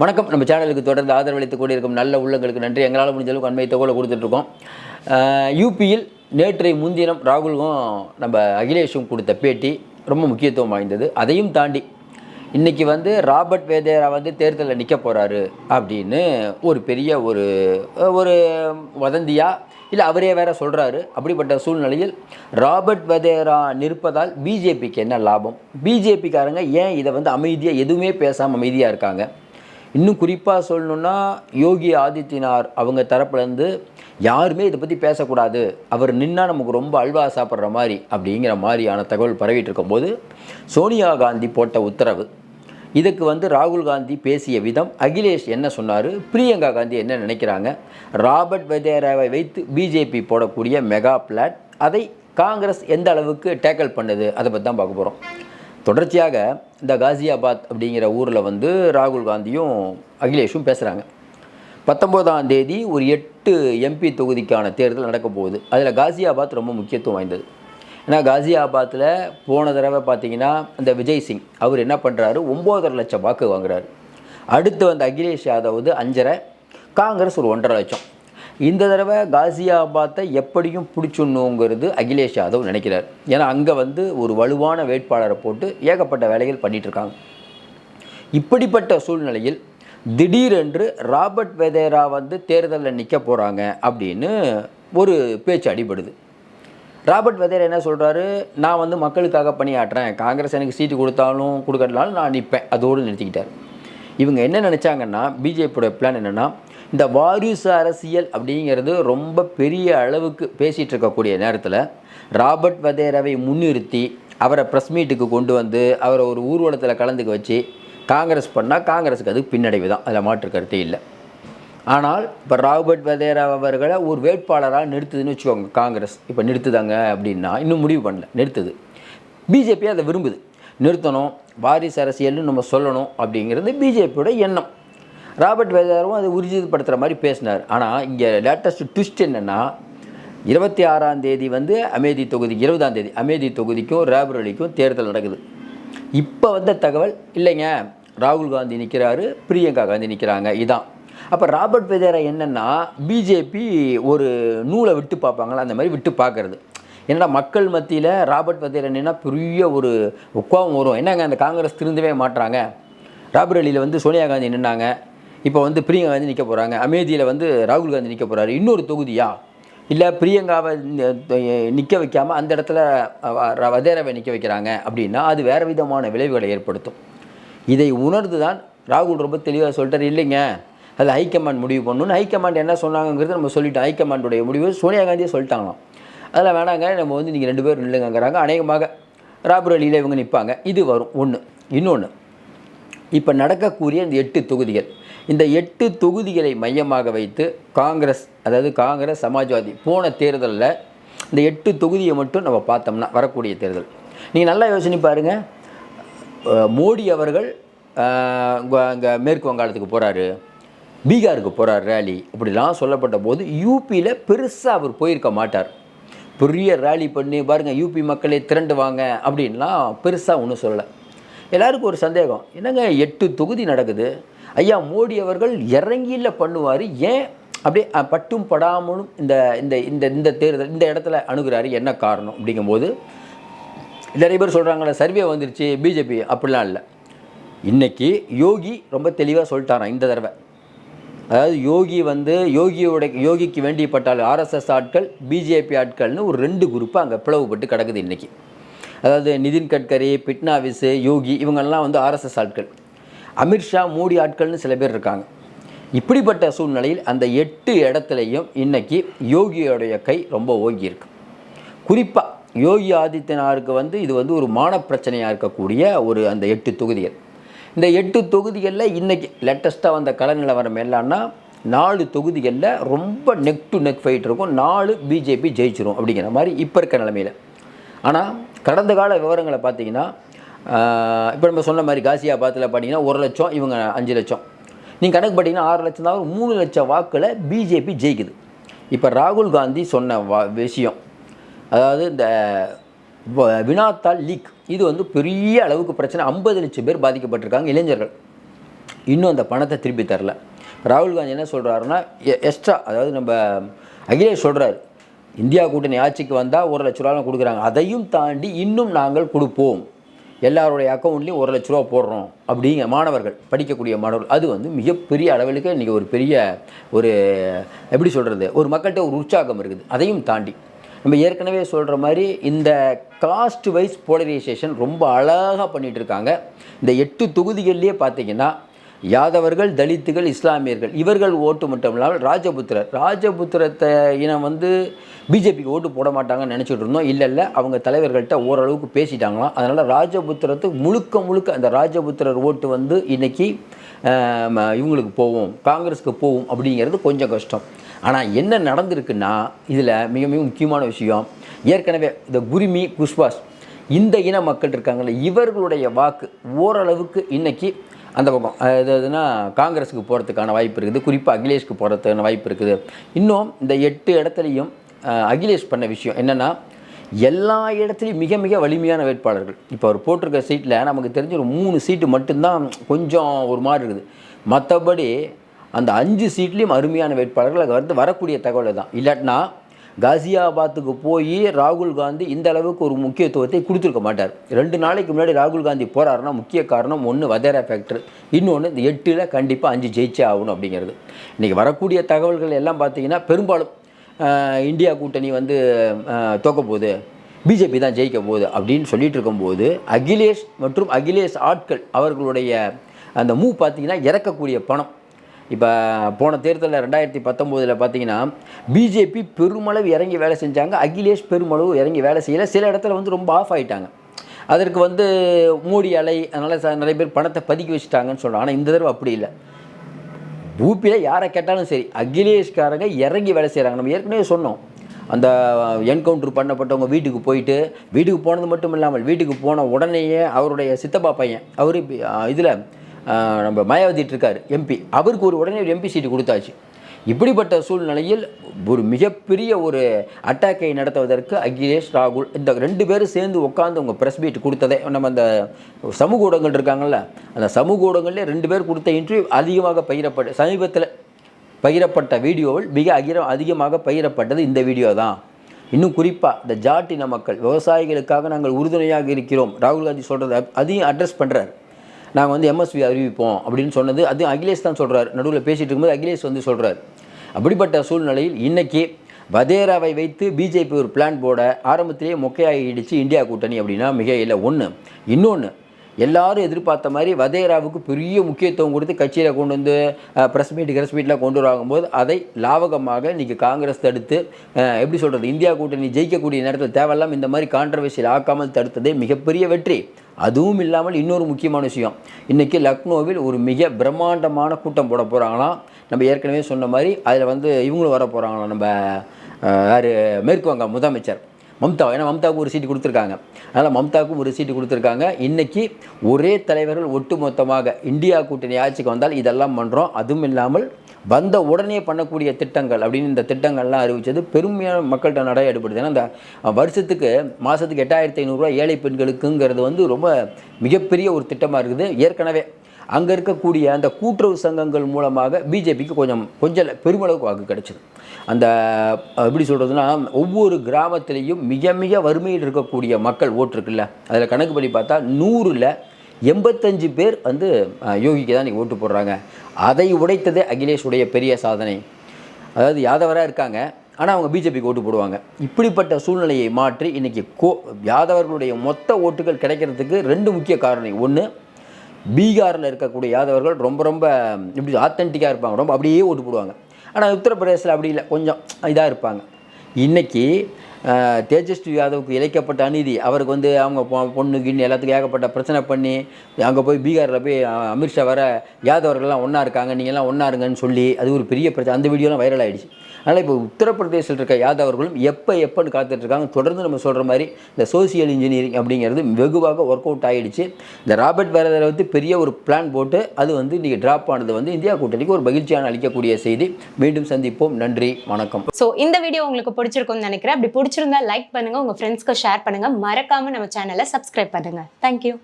வணக்கம். நம்ம சேனலுக்கு தொடர்ந்து ஆதரவளித்து கொண்டிருக்கும் நல்ல உள்ளங்களுக்கு நன்றி. எங்களால் முடிஞ்ச அளவுக்கு அண்மை தகவலை கொடுத்துட்ருக்கோம். யூபியில் நேற்றை முன்தினம் ராகுலும் நம்ம அகிலேஷும் கொடுத்த பேட்டி ரொம்ப முக்கியத்துவம் வாய்ந்தது. அதையும் தாண்டி இன்றைக்கி வந்து ராபர்ட் வேதேரா வந்து தேர்தலில் நிற்க போகிறாரு அப்படின்னு ஒரு பெரிய ஒரு ஒரு வதந்தியாக இல்லை அவரே வேற சொல்கிறாரு அப்படிப்பட்ட சூழ்நிலையில் ராபர்ட் வதேரா நிற்பதால் பிஜேபிக்கு என்ன லாபம்? பிஜேபிக்காரங்க ஏன் இதை வந்து அமைதியாக எதுவுமே பேசாமல் அமைதியாக இருக்காங்க? இன்னும் குறிப்பாக சொல்லணுன்னா யோகி ஆதித்யநாத் அவங்க தரப்புலேருந்து யாருமே இதை பற்றி பேசக்கூடாது. அவர் நின்னா நமக்கு ரொம்ப அல்வா சாப்பிட்ற மாதிரி அப்படிங்கிற மாதிரியான தகவல் பரவிட்டு இருக்கும்போது சோனியா காந்தி போட்ட உத்தரவு. இதுக்கு வந்து ராகுல் காந்தி பேசிய விதம் அகிலேஷ் என்ன சொன்னார்? பிரியங்கா காந்தி என்ன நினைக்கிறாங்க? ராபர்ட் வதேராவை வைத்து பிஜேபி போடக்கூடிய மெகா பிளாட் அதை காங்கிரஸ் எந்த அளவுக்கு டேக்கல் பண்ணுது? அதை பற்றி தான் பார்க்க போகிறோம் தொடர்ச்சியாக இந்த காசியாபாத் அப்படிங்கிற ஊரில் வந்து ராகுல் காந்தியும் அகிலேஷும் பேசுகிறாங்க பத்தொம்போதாம் தேதி ஒரு எட்டு எம்பி தொகுதிக்கான தேர்தல் நடக்க போகுது. அதில் காசியாபாத் ரொம்ப முக்கியத்துவம் வாய்ந்தது. ஏன்னா காசியாபாத்தில் போன தடவை பார்த்தீங்கன்னா இந்த விஜய் சிங் அவர் என்ன பண்ணுறாரு ஒம்போதரை லட்சம் வாக்கு வாங்குறாரு. அடுத்து வந்த அகிலேஷ் யாதவ் வந்து அஞ்சரை காங்கிரஸ் ஒரு ஒன்றரை லட்சம். இந்த தடவை காசியாபாத்தை எப்படியும் பிடிச்சிடணுங்கிறது அகிலேஷ் யாதவ் நினைக்கிறார். ஏன்னா அங்கே வந்து ஒரு வலுவான வேட்பாளரை போட்டு ஏகப்பட்ட வேலைகள் பண்ணிகிட்ருக்காங்க இப்படிப்பட்ட சூழ்நிலையில் திடீரென்று ராபர்ட் வெதேரா வந்து தேர்தலில் நிற்க போகிறாங்க அப்படின்னு ஒரு பேச்சு அடிபடுது. ராபர்ட் வெதேரா என்ன சொல்கிறாரு நான் வந்து மக்களுக்காக பணியாற்றுறேன் காங்கிரஸ் எனக்கு சீட்டு கொடுத்தாலும் கொடுக்கறதுனாலும் நான் நிற்பேன். அதோடு நிறுத்திக்கிட்டார். இவங்க என்ன நினச்சாங்கன்னா பிஜேபியோட பிளான் என்னென்னா இந்த வாரிசு அரசியல் அப்படிங்கிறது ரொம்ப பெரிய அளவுக்கு பேசிகிட்டு இருக்கக்கூடிய நேரத்தில் ராபர்ட் வதேராவை முன்னிறுத்தி அவரை ப்ரெஸ் மீட்டுக்கு கொண்டு வந்து அவரை ஒரு ஊர்வலத்தில் கலந்துக்க வச்சு காங்கிரஸ் பண்ணால் காங்கிரஸுக்கு அது பின்னடைவு தான். அதில் மாற்று கருத்தே இல்லை. ஆனால் இப்போ ராபர்ட் வதேரா அவர்களை ஒரு வேட்பாளராக நிறுத்துதுன்னு வச்சுக்கோங்க காங்கிரஸ். இப்போ நிறுத்துதாங்க அப்படின்னா இன்னும் முடிவு பண்ணல நிறுத்துது. பிஜேபி அதை விரும்புது. நிறுத்தணும் வாரிசு அரசியல்னு நம்ம சொல்லணும் அப்படிங்கிறது பிஜேபியோட எண்ணம். ராபர்ட் வேதாரும் அதை உறுதிப்படுத்துகிற மாதிரி பேசினார். ஆனால் இங்கே லேட்டஸ்ட் ட்விஸ்ட் என்னென்னா இருபத்தி ஆறாம் தேதி வந்து அமேதி தொகுதி இருபதாம் தேதி அமேதி தொகுதிக்கும் ரேபரலிக்கும் தேர்தல் நடக்குது. இப்போ வந்த தகவல் இல்லைங்க ராகுல் காந்தி நிற்கிறாரு பிரியங்கா காந்தி நிற்கிறாங்க இதான். அப்போ ராபர்ட் வெதேரா என்னென்னா பிஜேபி ஒரு நூலை விட்டு பார்ப்பாங்களா அந்த மாதிரி விட்டு பார்க்கறது. என்னடா மக்கள் மத்தியில் ராபர்ட் வெதேரா என்னென்னா பெரிய ஒரு கோவம் வரும். என்னங்க அந்த காங்கிரஸ் திருந்தவே மாட்டுறாங்க ராபரேலியில் வந்து சோனியா காந்தி நின்னாங்க. இப்போ வந்து பிரியங்கா காந்தி நிற்க போகிறாங்க அமேதியில் வந்து ராகுல் காந்தி நிற்க போகிறாரு இன்னொரு தொகுதியா? இல்லை பிரியங்காவை நிற்க வைக்காமல் அந்த இடத்துல அஹ், வதேராவை நிற்க வைக்கிறாங்க அப்படின்னா அது வேறு விதமான விளைவுகளை ஏற்படுத்தும். இதை உணர்ந்து தான் ராகுல் ரொம்ப தெளிவாக சொல்லிட்டார். இல்லைங்க அது ஹைகமாண்ட் முடிவு பண்ணணும்னு ஹைகமாண்ட் என்ன சொன்னாங்கிறது நம்ம சொல்லிட்டோம். ஹைகமாண்டுடைய முடிவு சோனியா காந்தியே சொல்லிட்டாங்களாம். அதில் வேணாங்க நம்ம வந்து நீங்கள் ரெண்டு பேரும் நில்லுங்கங்கிறாங்க. அநேகமாக ராபரேலியில் இவங்க நிற்பாங்க இது வரும். ஒன்று இன்னொன்று இப்போ நடக்கக்கூடிய இந்த எட்டு தொகுதிகள். இந்த எட்டு தொகுதிகளை மையமாக வைத்து காங்கிரஸ் அதாவது காங்கிரஸ் சமாஜ்வாதி போன தேர்தலில் இந்த எட்டு தொகுதியை மட்டும் நம்ம பார்த்தோம்னா வரக்கூடிய தேர்தல். நீங்கள் நல்லா யோசனை பாருங்கள் மோடி அவர்கள் அங்கே மேற்கு வங்காளத்துக்கு போகிறாரு பீகாருக்கு போகிறார் ரேலி அப்படிலாம் சொல்லப்பட்ட போது யூபியில் பெருசாக அவர் போயிருக்க மாட்டார். பெரிய ரேலி பண்ணி பாருங்கள் யூபி மக்களே திரண்டு வாங்க அப்படின்லாம் பெருசாக ஒன்றும் சொல்லலை. எல்லாருக்கும் ஒரு சந்தேகம். என்னங்க எட்டு தொகுதி நடக்குது. ஐயா மோடி அவர்கள் இறங்கியில் பண்ணுவார். ஏன் அப்படியே பட்டும் படாமலும் இந்த இந்த இந்த இந்த தேர்தல் இந்த இடத்துல அணுகிறாரு? என்ன காரணம்? அப்படிங்கும்போது நிறைய பேர் சொல்கிறாங்களே சர்வே வந்துருச்சு பிஜேபி அப்படிலாம் இல்லை. இன்றைக்கி யோகி ரொம்ப தெளிவாக சொல்லிட்டாராம் இந்த தடவை. அதாவது யோகி வந்து யோகியோட யோகிக்கு வேண்டியப்பட்டால் ஆர்எஸ்எஸ் ஆட்கள் பிஜேபி ஆட்கள்னு ஒரு ரெண்டு குரூப்பு அங்கே பிளவுபட்டு கிடக்குது இன்றைக்கி அதாவது நிதின் கட்கரி பிட்னாவிஸு யோகி இவங்கெல்லாம் வந்து ஆர்எஸ்எஸ் ஆட்கள். அமித்ஷா மோடி ஆட்கள்னு சில பேர் இருக்காங்க. இப்படிப்பட்ட சூழ்நிலையில் அந்த எட்டு இடத்துலையும் இன்றைக்கி யோகியோடைய கை ரொம்ப ஓங்கி இருக்கு. குறிப்பாக யோகி ஆதித்யநாருக்கு வந்து இது வந்து ஒரு மான பிரச்சனையாக இருக்கக்கூடிய ஒரு அந்த எட்டு தொகுதிகள். இந்த எட்டு தொகுதிகளில் இன்றைக்கி லேட்டஸ்ட்டாக வந்த கள நிலவரம் என்னன்னா நாலு தொகுதிகளில் ரொம்ப நெக் டு நெக் ஃபைட் இருக்கும். நாலு பிஜேபி ஜெயிச்சிரும் அப்படிங்கிற மாதிரி இப்போ இருக்க நிலமையில். ஆனால் கடந்த கால விவரங்களை பார்த்தீங்கன்னா இப்போ நம்ம சொன்ன மாதிரி காசியாபாத்தில் பார்த்தீங்கன்னா ஒரு லட்சம் இவங்க அஞ்சு லட்சம். நீங்கள் கணக்கு பார்த்தீங்கன்னா ஆறு லட்சம் தான் வரும். மூணு லட்சம் வாக்கில் பிஜேபி ஜெயிக்குது. இப்போ ராகுல் காந்தி சொன்ன வா விஷயம் அதாவது இந்த வினாத்தால் லீக் இது வந்து பெரிய அளவுக்கு பிரச்சனை. ஐம்பது லட்சம் பேர் பாதிக்கப்பட்டிருக்காங்க இளைஞர்கள். இன்னும் அந்த பணத்தை திருப்பி தரல. ராகுல் காந்தி என்ன சொல்கிறாருன்னா எக்ஸ்ட்ரா அதாவது நம்ம அகிலேஷ் சொல்கிறாரு இந்தியா கூட்டணி ஆட்சிக்கு வந்தால் ஒரு லட்ச ரூபாலாம் கொடுக்குறாங்க. அதையும் தாண்டி இன்னும் நாங்கள் கொடுப்போம். எல்லாருடைய அக்கௌண்ட்லேயும் ஒரு லட்ச ரூபா போடுறோம் அப்படிங்க மாணவர்கள் படிக்கக்கூடிய மாணவர்கள். அது வந்து மிகப்பெரிய அளவிலுக்கு இன்றைக்கி ஒரு பெரிய ஒரு எப்படி சொல்கிறது ஒரு மக்கள்கிட்ட ஒரு உற்சாகம் இருக்குது. அதையும் தாண்டி நம்ம ஏற்கனவே சொல்கிற மாதிரி இந்த காஸ்ட் வைஸ் போலரைசேஷன் ரொம்ப அழகாக பண்ணிகிட்டு இருக்காங்க. இந்த எட்டு தொகுதிகள்லேயே பார்த்தீங்கன்னா யாதவர்கள் தலித்துகள் இஸ்லாமியர்கள். இவர்கள் ஓட்டு மட்டும் இல்லாமல் ராஜபுத்திரர். ராஜபுத்திரத்தை இனம் வந்து பிஜேபிக்கு ஓட்டு போட மாட்டாங்கன்னு நினச்சிட்டு இருந்தோம். இல்லை இல்லை. அவங்க தலைவர்கள்ட்ட ஓரளவுக்கு பேசிட்டாங்களாம். அதனால் ராஜபுத்திரத்துக்கு முழுக்க முழுக்க அந்த ராஜபுத்திரர் ஓட்டு வந்து இன்றைக்கி இவங்களுக்கு போவோம். காங்கிரஸுக்கு போகும் அப்படிங்கிறது கொஞ்சம் கஷ்டம். ஆனால் என்ன நடந்திருக்குன்னா இதில் மிக மிக முக்கியமான விஷயம். ஏற்கனவே இந்த குருமி குஷ்வாஸ் இந்த இன மக்கள் இருக்காங்கல்ல இவர்களுடைய வாக்கு ஓரளவுக்கு இன்றைக்கி அந்த பக்கம். எதுனா காங்கிரஸுக்கு போகிறதுக்கான வாய்ப்பு இருக்குது. குறிப்பாக அகிலேஷ்க்கு போகிறதுக்கான வாய்ப்பு இருக்குது. இன்னும் இந்த எட்டு இடத்துலையும் அகிலேஷ் பண்ண விஷயம் என்னென்னா எல்லா இடத்துலையும் மிக மிக வலிமையான வேட்பாளர்கள். இப்போ அவர் போட்டிருக்க சீட்டில் நமக்கு தெரிஞ்ச ஒரு மூணு சீட்டு மட்டும்தான் கொஞ்சம் ஒரு மாதிரி இருக்குது. மற்றபடி அந்த அஞ்சு சீட்லேயும் அருமையான வேட்பாளர்கள் அது வந்து வரக்கூடிய தகவல் தான். இல்லாட்டினா காசியாபாத்துக்கு போய் ராகுல் காந்தி இந்த அளவுக்கு ஒரு முக்கியத்துவத்தை கொடுத்துருக்க மாட்டார். ரெண்டு நாளைக்கு முன்னாடி ராகுல் காந்தி போகிறாருன்னா முக்கிய காரணம் ஒன்று வதேரா ஃபேக்டர் இன்னொன்று இந்த எட்டில் கண்டிப்பாக அஞ்சு ஜெயிச்சே ஆகணும் அப்படிங்கிறது. இன்றைக்கி வரக்கூடிய தகவல்கள் எல்லாம் பார்த்தீங்கன்னா பெரும்பாலும் இந்தியா கூட்டணி வந்து தோக்க போகுது பிஜேபி தான் ஜெயிக்க போகுது அப்படின்னு சொல்லிட்டு இருக்கும்போது அகிலேஷ் மற்றும் அகிலேஷ் ஆட்கள் அவர்களுடைய அந்த மூவ் பார்த்தீங்கன்னா இறக்கக்கூடிய பணம் இப்போ போன தேர்தலில் ரெண்டாயிரத்தி பத்தொம்போதில் பார்த்தீங்கன்னா பிஜேபி பெருமளவு இறங்கி வேலை செஞ்சாங்க. அகிலேஷ் பெருமளவு இறங்கி வேலை செய்யலை. சில இடத்துல வந்து ரொம்ப ஆஃப் ஆகிட்டாங்க அதற்கு வந்து மோடி அலை அதனால் நிறைய பேர் பணத்தை பதுக்கி வச்சுட்டாங்கன்னு சொல்கிறாங்க ஆனால் இந்த தடவை அப்படி இல்லை. பூப்பியில் யாரை கேட்டாலும் சரி அகிலேஷ்காரங்க இறங்கி வேலை செய்கிறாங்க நம்ம ஏற்கனவே சொன்னோம். அந்த என்கவுண்டர் பண்ணப்பட்டவங்க வீட்டுக்கு போயிட்டு வீட்டுக்கு போனது மட்டும் இல்லாமல் வீட்டுக்கு போன உடனேயே அவருடைய சித்தப்பா பையன் அவர் இதில் நம்ம மாயாவதிட்டு இருக்கார் எம்பி அவருக்கு ஒரு உடனே ஒரு எம்பி சீட்டு கொடுத்தாச்சு. இப்படிப்பட்ட சூழ்நிலையில் ஒரு மிகப்பெரிய ஒரு அட்டாக்கை நடத்துவதற்கு அகிலேஷ் ராகுல் இந்த ரெண்டு பேரும் சேர்ந்து உட்காந்து அவங்க ப்ரெஸ் மீட் கொடுத்ததே நம்ம அந்த சமூக ஊடகங்கள் இருக்காங்கள்ல அந்த சமூக ஊடகங்கள்லேயே ரெண்டு பேர் கொடுத்த இன்டர்வியூ அதிகமாக பகிரப்பட்ட சமீபத்தில் பகிரப்பட்ட வீடியோவில் மிக அகிர அதிகமாக பகிரப்பட்டது இந்த வீடியோ தான். இன்னும் குறிப்பாக இந்த ஜாட்டின மக்கள் விவசாயிகளுக்காக நாங்கள் உறுதுணையாக இருக்கிறோம். ராகுல் காந்தி சொல்கிறத அதையும் அட்ரஸ் பண்ணுறாரு நாங்கள் வந்து எம்எஸ்வி அறிவிப்போம் அப்படின்னு சொன்னது அது அகிலேஷ் தான் சொல்கிறார் நடுவில் பேசிகிட்டு இருக்கும்போது அகிலேஷ் வந்து சொல்கிறார் அப்படிப்பட்ட சூழ்நிலையில் இன்றைக்கி வதேராவை வைத்து பிஜேபி ஒரு பிளான் போட ஆரம்பத்திலேயே மொக்கையாகிடுச்சு இந்தியா கூட்டணி அப்படின்னா மிக இல்லை. ஒன்று இன்னொன்று எல்லாரும் எதிர்பார்த்த மாதிரி வதேராவுக்கு பெரிய முக்கியத்துவம் கொடுத்து கட்சியில் கொண்டு வந்து ப்ரெஸ் மீட் கிரஸ் மீட்லாம் கொண்டு வரும்போது அதை லாவகமாக இன்றைக்கி காங்கிரஸ் தடுத்து எப்படி சொல்கிறது இந்தியா கூட்டணி ஜெயிக்கக்கூடிய நேரத்தில் தேவையில்லாம இந்த மாதிரி கான்ட்ரவர்சியல் ஆக்காமல் தடுத்ததே மிகப்பெரிய வெற்றி. அதுவும் இல்லாமல் இன்னொரு முக்கியமான விஷயம். இன்றைக்கி லக்னோவில் ஒரு மிக பிரம்மாண்டமான கூட்டம் போட போகிறாங்களாம் நம்ம ஏற்கனவே சொன்ன மாதிரி அதில் வந்து இவங்களும் வர போகிறாங்களாம் நம்ம யார்? மேற்கு வங்க முதலமைச்சர். மம்தா ஏன்னா மம்தாவுக்கு ஒரு சீட்டு கொடுத்துருக்காங்க. அதனால் மம்தாவுக்கும் ஒரு சீட்டு கொடுத்துருக்காங்க. இன்றைக்கி ஒரே தலைவர்கள் ஒட்டுமொத்தமாக இந்தியா கூட்டணி ஆட்சிக்கு வந்தால் இதெல்லாம் பண்ணுறோம் அதுவும் இல்லாமல் வந்த உடனே பண்ணக்கூடிய திட்டங்கள் அப்படின்னு இந்த திட்டங்கள்லாம் அறிவித்தது பெருமையான மக்கள்கிட்ட நிறைய ஏற்படுது ஏன்னா இந்த வருஷத்துக்கு மாதத்துக்கு எட்டாயிரத்தி ஐநூறுரூவா ஏழை பெண்களுக்குங்கிறது வந்து ரொம்ப மிகப்பெரிய ஒரு திட்டமாக இருக்குது. ஏற்கனவே அங்கே இருக்கக்கூடிய அந்த கூட்டுறவு சங்கங்கள் மூலமாக பிஜேபிக்கு கொஞ்சம் கொஞ்சம் பெருமளவுக்கு வாக்கு கிடைச்சிது. அந்த எப்படி சொல்கிறதுனா ஒவ்வொரு கிராமத்திலையும் மிக மிக வறுமையில் இருக்கக்கூடிய மக்கள் ஓட்டு இருக்குல்ல? அதில் கணக்கு பண்ணி பார்த்தா நூறில் எண்பத்தஞ்சு பேர் வந்து யோகிக்கு தான் இன்றைக்கி ஓட்டு போடுறாங்க. அதை உடைத்ததே அகிலேஷுடைய பெரிய சாதனை. அதாவது யாதவராக இருக்காங்க ஆனால் அவங்க பிஜேபிக்கு ஓட்டு போடுவாங்க. இப்படிப்பட்ட சூழ்நிலையை மாற்றி இன்றைக்கி கோ யாதவர்களுடைய மொத்த ஓட்டுகள் கிடைக்கிறதுக்கு ரெண்டு முக்கிய காரணம் ஒன்று பீகாரில் இருக்கக்கூடிய யாதவர்கள் ரொம்ப ரொம்ப இப்படி ஆத்தென்டிக்காக இருப்பாங்க. ரொம்ப அப்படியே ஓட்டு போடுவாங்க. ஆனால் உத்தரப்பிரதேசில் அப்படி இல்லை. கொஞ்சம் இதாக இருப்பாங்க. இன்றைக்கி தேஜஸ்வி யாதவுக்கு இழைக்கப்பட்ட அநீதி அவருக்கு வந்து அவங்க பொண்ணு கிண்ணு எல்லாத்துக்கும் ஏகப்பட்ட பிரச்சனை பண்ணி அங்கே போய் பீகாரில் போய் அமித்ஷா வர யாதவர்கள்லாம் ஒன்றா இருக்காங்க நீங்கள்லாம் ஒன்றா இருங்கன்னு சொல்லி அது ஒரு பெரிய பிரச்சனை. அந்த வீடியோலாம் வைரல் ஆகிடுச்சு அதனால் இப்போ உத்தரப்பிரதேசத்தில் இருக்க யாதவர்களும் எப்போ எப்போன்னு காத்துட்ருக்காங்க தொடர்ந்து நம்ம சொல்கிற மாதிரி இந்த சோசியல் இன்ஜினியரிங் அப்படிங்கிறது வெகுவாக ஒர்க் அவுட் ஆகிடுச்சு இந்த ராபர்ட் வரதரை வந்து பெரிய ஒரு பிளான் போட்டு அது வந்து இன்றைக்கி ட்ராப் ஆனது வந்து இந்தியா கூட்டணிக்கு ஒரு மகிழ்ச்சியான அளிக்கக்கூடிய செய்தி. மீண்டும் சந்திப்போம். நன்றி. வணக்கம். ஸோ இந்த வீடியோ உங்களுக்கு பிடிச்சிருக்கும்னு நினைக்கிறேன். அப்படி பிடிச்சிருந்தா லைக் பண்ணுங்கள் உங்கள் ஃப்ரெண்ட்ஸ்க்கு ஷேர் பண்ணுங்கள் மறக்காமல் நம்ம சேனலை சப்ஸ்கிரைப் பண்ணுங்கள் தேங்க்யூ